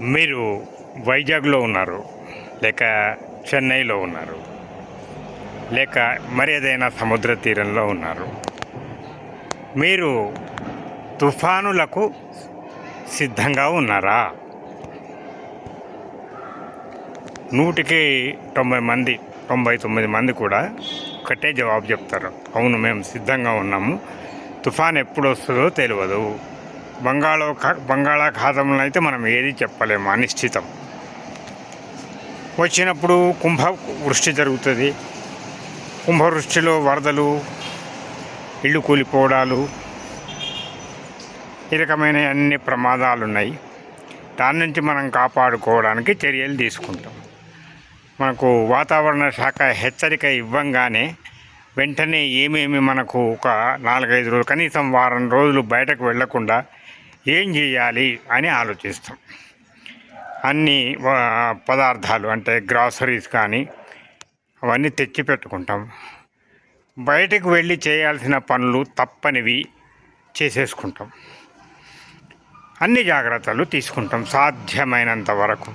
మీరు వైజాగ్లో ఉన్నారు లేక చెన్నైలో ఉన్నారు లేక మరి ఏదైనా సముద్ర తీరంలో ఉన్నారు. మీరు తుఫానులకు సిద్ధంగా ఉన్నారా? నూటికి తొంభై మంది తొంభై తొమ్మిది మంది కూడా ఒకటే జవాబు చెప్తారు. అవును మేము సిద్ధంగా ఉన్నాము. తుఫాన్ ఎప్పుడు వస్తుందో తెలియదు. బంగాళ బంగాళాఖాతంలో అయితే మనం ఏది చెప్పలేము అనిశ్చితం. వచ్చినప్పుడు కుంభ వృష్టి జరుగుతుంది. కుంభవృష్టిలో వరదలు ఇళ్ళు కూలిపోవడాలు ఈ రకమైన అన్ని ప్రమాదాలు ఉన్నాయి దాని నుంచి మనం కాపాడుకోవడానికి చర్యలు తీసుకుంటాం. మనకు వాతావరణ శాఖ హెచ్చరిక ఇవ్వంగానే వెంటనే ఏమేమి మనకు ఒక నాలుగైదు రోజులు కనీసం వారం రోజులు బయటకు వెళ్ళకుండా ఏం చేయాలి అని ఆలోచిస్తాం. అన్ని పదార్థాలు అంటే గ్రాసరీస్ కానీ అవన్నీ తెచ్చి పెట్టుకుంటాం. బయటకు వెళ్ళి చేయాల్సిన పనులు తప్పనివి చేసేసుకుంటాం. అన్ని జాగ్రత్తలు తీసుకుంటాం సాధ్యమైనంత వరకు.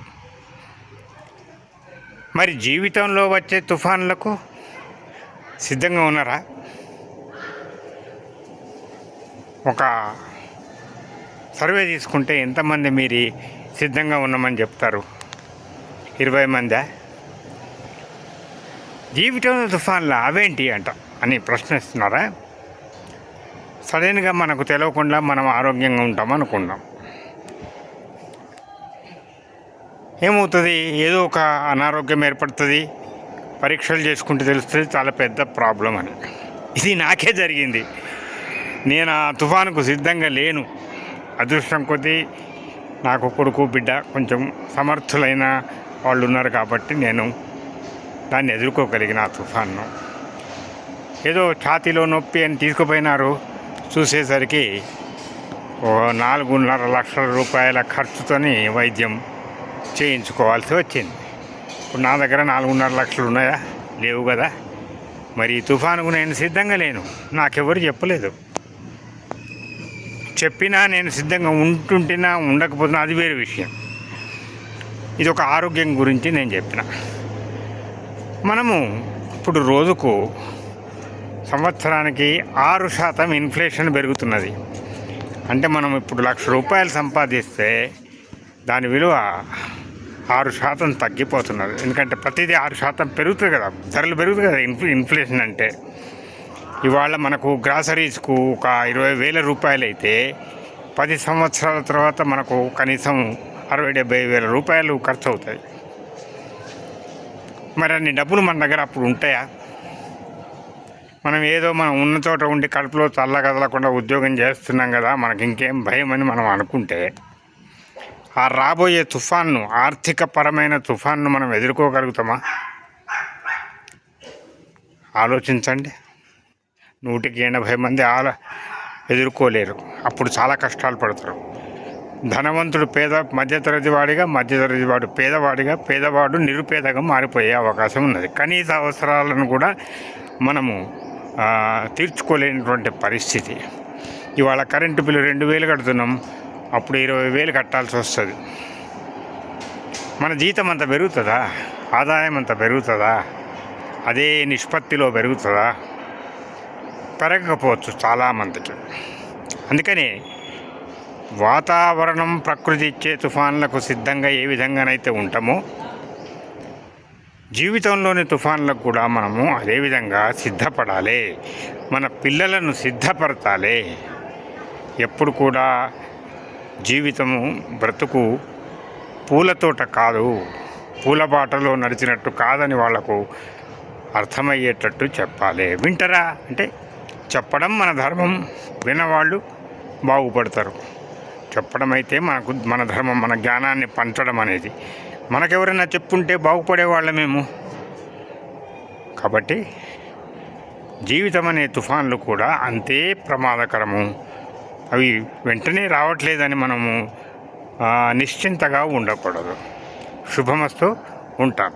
మరి జీవితంలో వచ్చే తుఫాన్లకు సిద్ధంగా ఉన్నారా? ఒక సర్వే తీసుకుంటే ఎంతమంది మీరు సిద్ధంగా ఉన్నామని చెప్తారు? ఇరవై మందా? జీవితంలో తుఫాన్లు అవేంటి అంట అని ప్రశ్నిస్తున్నారా? సడన్గా మనకు తెలియకుండా మనం ఆరోగ్యంగా ఉంటాం అనుకున్నాం ఏమవుతుంది? ఏదో ఒక అనారోగ్యం ఏర్పడుతుంది. పరీక్షలు చేసుకుంటే తెలుస్తుంది చాలా పెద్ద ప్రాబ్లం అని. ఇది నాకే జరిగింది. నేను ఆ తుఫానుకు సిద్ధంగా లేను. అదృష్టం కొద్దీ నాకు కొడుకు బిడ్డ కొంచెం సమర్థులైన వాళ్ళు ఉన్నారు కాబట్టి నేను దాన్ని ఎదుర్కోగలిగిన ఆ తుఫాన్ను. ఏదో ఛాతీలో నొప్పి అని తీసుకుపోయినారు. చూసేసరికి ఓ నాలుగున్నర లక్షల రూపాయల ఖర్చుతోని వైద్యం చేయించుకోవాల్సి వచ్చింది. ఇప్పుడు నా దగ్గర నాలుగున్నర లక్షలు ఉన్నాయా? లేవు కదా. మరి తుఫానుకు నేను సిద్ధంగా లేను. నాకెవరు చెప్పలేదు. చెప్పినా నేను సిద్ధంగా ఉంటుంటేనా ఉండకపోతున్నా అది వేరే విషయం. ఇది ఒక ఆరోగ్యం గురించి నేను చెప్పిన. మనము ఇప్పుడు రోజుకు సంవత్సరానికి ఆరు శాతం ఇన్ఫ్లేషన్ పెరుగుతున్నది. అంటే మనం ఇప్పుడు లక్ష రూపాయలు సంపాదిస్తే దాని విలువ ఆరు శాతం తగ్గిపోతున్నది. ఎందుకంటే ప్రతిదీ ఆరు శాతం పెరుగుతుంది కదా. ధరలు పెరుగుతుంది కదా ఇన్ఫ్ ఇన్ఫ్లేషన్ అంటే. ఇవాళ మనకు గ్రాసరీస్కు ఒక ఇరవై వేల రూపాయలు అయితే పది సంవత్సరాల తర్వాత మనకు కనీసం అరవై డెబ్బై వేల రూపాయలు ఖర్చు అవుతాయి మరి అన్ని డబ్బులు మన దగ్గర అప్పుడు ఉంటాయా? మనం ఏదో మనం ఉన్న చోట ఉండి కడుపులో చల్ల కదలకుండా ఉద్యోగం చేస్తున్నాం కదా మనకి ఇంకేం భయం అని మనం అనుకుంటే ఆ రాబోయే తుఫాన్ను ఆర్థిక పరమైన తుఫాన్ను మనం ఎదుర్కోగలుగుతామా? ఆలోచించండి. నూటికి ఎనభై మంది ఆల ఎదుర్కోలేరు. అప్పుడు చాలా కష్టాలు పడతారు. ధనవంతుడు పేద మధ్యతరగతి వాడిగా మధ్యతరగతి వాడు పేదవాడిగా పేదవాడు నిరుపేదగా మారిపోయే అవకాశం ఉన్నది. కనీస అవసరాలను కూడా మనము తీర్చుకోలేనటువంటి పరిస్థితి. ఇవాళ కరెంటు బిల్లు రెండు వేలు కడుతున్నాం. అప్పుడు ఇరవై వేలు కట్టాల్సి వస్తుంది. మన జీతం అంత పెరుగుతుందా? ఆదాయం అంత పెరుగుతుందా? అదే నిష్పత్తిలో పెరుగుతుందా? పెరగకపోవచ్చు చాలామందికి. అందుకని వాతావరణం ప్రకృతి ఇచ్చే తుఫాన్లకు సిద్ధంగా ఏ విధంగానైతే ఉంటామో జీవితంలోని తుఫాన్లకు కూడా మనము అదే విధంగా సిద్ధపడాలి. మన పిల్లలను సిద్ధపరచాలి. ఎప్పుడు కూడా జీవితము బ్రతుకు పూలతోట కాదు పూల బాటలో నడిచినట్టు కాదని వాళ్ళకు అర్థమయ్యేటట్టు చెప్పాలి. వింటరా? అంటే చెప్పడం మన ధర్మం వినవాళ్ళు బాగుపడతారు. చెప్పడం అయితే మనకు మన ధర్మం మన జ్ఞానాన్ని పంచడం అనేది. మనకెవరైనా చెప్పుంటే బాగుపడే వాళ్ళమేమో. కాబట్టి జీవితం అనే తుఫాన్లు కూడా అంతే ప్రమాదకరము. అవి వెంటనే రావట్లేదని మనము నిశ్చింతగా ఉండకూడదు. శుభమస్తు ఉంటాం.